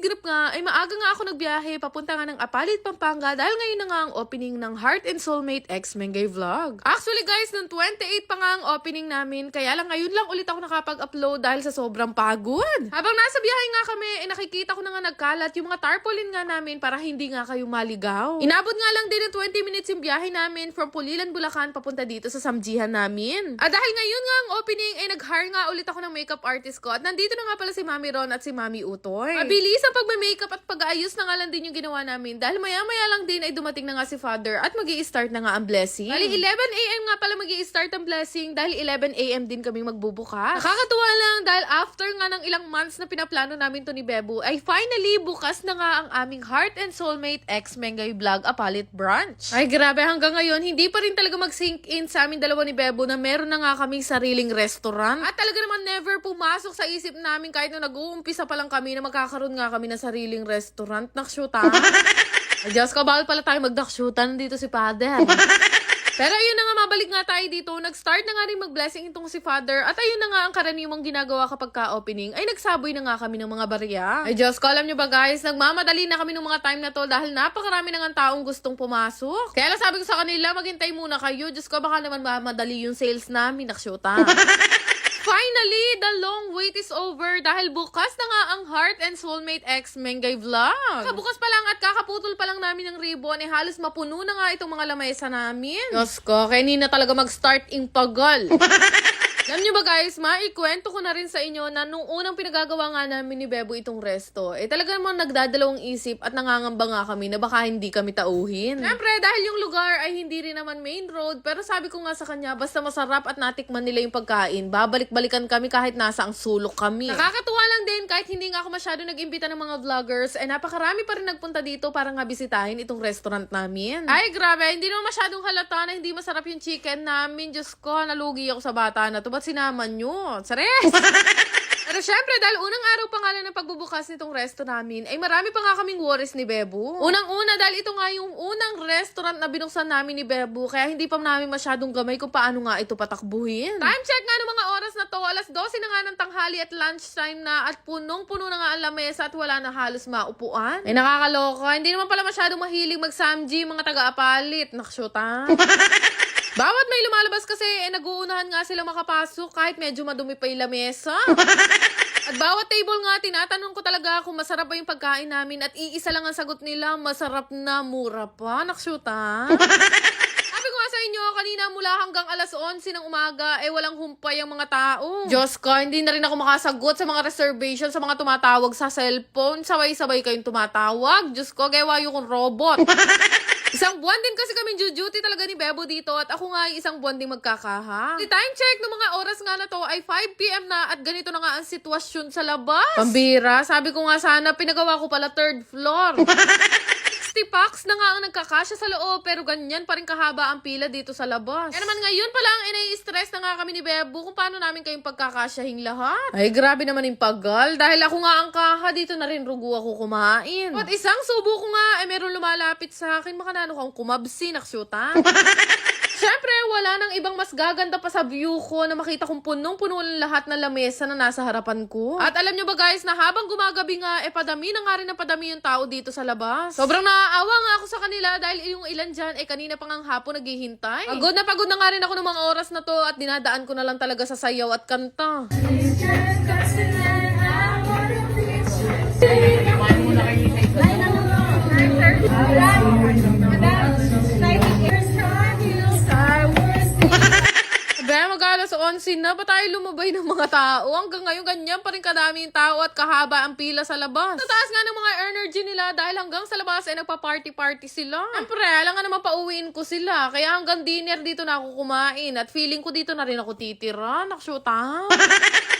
grip nga, ay maaga nga ako nagbiyahe papunta nga ng Apalit, Pampanga dahil ngayon na nga ang opening ng Heart and Soulmate X Mengay Vlog. Actually guys, nung 28 pa nga ang opening namin, kaya lang ngayon lang ulit ako nakapag-upload dahil sa sobrang pagod. Habang nasa biyahe nga kami, eh, nakikita ko na nga nagkalat yung mga tarpaulin nga namin para hindi nga kayo maligaw. Inabot nga lang din ng 20 minutes yung biyahe namin from Pulilan, Bulacan papunta dito sa Samjihan namin. At dahil ngayon nga ang opening, ay nag-hire nga ulit ako ng makeup artist ko at nandito na nga pala si Mami Ron at si Mami Utoy. Mabilis ang pagme-makeup at pag-aayos na nga lang din yung ginawa namin dahil maya-maya lang din ay dumating na nga si Father at mag start na nga ang blessing. Bali, 11 a.m. nga pala mag start ang blessing dahil 11 a.m. din kami magbubukas. Nakakatuwa lang dahil after nga ng ilang months na pinaplano namin to ni Bebo, ay finally bukas na nga ang aming Heart and Soulmate X Mengay Vlog Apalit Branch. Ay grabe, hanggang ngayon, hindi pa rin talaga mag-sink in sa amin dalawa ni Bebo na meron na nga kaming sariling restaurant. At talaga naman never pumasok sa isip namin kahit nung nag-uumpisa pa lang kami na magkakaroon nga kami ng sariling restaurant. Nakshuta. Ay Diyos ko, bawal pala tayo magdakshutan dito si Father. Pero ayun na nga, mabalik nga tayo dito. Nag-start na nga rin mag-blessing itong si Father. At ayun na nga ang karaniwang ginagawa kapag ka-opening. Ay nagsaboy na nga kami ng mga barya. Ay Diyos ko, alam nyo ba guys, nagmamadali na kami ng mga time na to dahil napakarami na nga taong gustong pumasok. Kaya lang sabi ko sa kanila, maghintay muna kayo. Diyos ko, baka naman mamadali yung sales namin. Naksyota. Finally, the long wait is over dahil bukas na nga ang Heart and Soulmate X Mengay Vlog. Kabukas pa lang at kakaputol pa lang namin ng ribbon, eh halos mapuno na nga itong mga lamesa namin. Diyos ko, kanina talaga mag-start in pagal. Alam nyo ba guys, maikwento ko na rin sa inyo na nung unang pinagagawa nga namin ni Bebo itong resto, eh talaga namang nagdadalawang isip at nangangamba nga kami na baka hindi kami tauhin. Siyempre, dahil yung lugar ay hindi rin naman main road, pero sabi ko nga sa kanya, basta masarap at natikman nila yung pagkain, babalik-balikan kami kahit nasa ang sulok kami. Nakakatuwa lang din kahit hindi nga ako masyado nag-imbita ng mga vloggers, eh napakarami pa rin nagpunta dito para nga bisitahin itong restaurant namin. Ay, grabe, hindi naman masyadong halata na hindi masarap yung chicken namin. Diyos ko, nalugi ako sa bata na to. Ba't sinaman nyo? Sares! Pero syempre, dahil unang araw pa nga lang ng pagbubukas nitong resto namin, ay marami pa nga kaming worries ni Bebo. Unang-una, dahil ito nga yung unang restaurant na binuksan namin ni Bebo, kaya hindi pa namin masyadong gamay kung paano nga ito patakbuhin. Time check nga ng mga oras na to, alas 12 na nga ng tanghali at lunchtime na, at punong-puno na nga ang lamesa at wala na halos maupuan. Ay nakakaloka, hindi naman pala masyadong mahilig mag-samji mga taga-apalit. Naksyota. Bawat may lumalabas kasi, eh, nag-uunahan nga sila makapasok kahit medyo madumi pa yung lamesa. At bawat table nga, tinatanong ko talaga kung masarap ba yung pagkain namin at iisa lang ang sagot nila, masarap na, mura pa. Nakshuta. Sabi ko nga sa inyo, kanina mula hanggang alas 11 ng umaga, eh walang humpay ang mga tao. Diyos ko, hindi na rin ako makasagot sa mga reservation, sa mga tumatawag sa cellphone. Sabay-sabay kayong tumatawag. Diyos ko, gawayo kong robot. Isang buwan din kasi kami duty talaga ni Bebo dito at ako nga ay isang buwan din magkakaha. The time check ng mga oras nga na to ay 5pm na at ganito na nga ang sitwasyon sa labas. Pambira, sabi ko nga sana pinagawa ko pala third floor. 60 packs na nga ang nagkakasya sa loob pero ganyan pa rin kahaba ang pila dito sa labas. Kaya naman ngayon pa lang inai-stress na nga kami ni Bebo kung paano namin kayong pagkakasyahing lahat. Ay grabe naman yung pagal dahil ako nga ang kaha dito na rin rugo ako kumain. At isang subo ko nga ay meron lumalapit sa akin makanano kang kumabsi naksyuta. Siyempre, wala nang ibang mas gaganda pa sa view ko na makita kong punong-puno ng lahat ng lamesa na nasa harapan ko. At alam nyo ba guys, na habang gumagabi nga, eh padami na nga rin na padami yung tao dito sa labas. Sobrang naaawa nga ako sa kanila dahil yung ilan dyan, eh kanina pa ngang hapon naghihintay. Pagod na pagod na nga rin ako ng mga oras na to at dinadaan ko na lang talaga sa sayaw at kanta. Please, 2011 na, ba tayo lumabay ng mga tao? Hanggang ngayon, ganyan pa rin kadami yung tao at kahaba ang pila sa labas. Tataas nga ng mga energy nila dahil hanggang sa labas ay nagpa-party-party sila. Siyempre, alam nga naman pauwiin ko sila. Kaya hanggang dinner dito na ako kumain at feeling ko dito na rin ako titira. Nakshuta.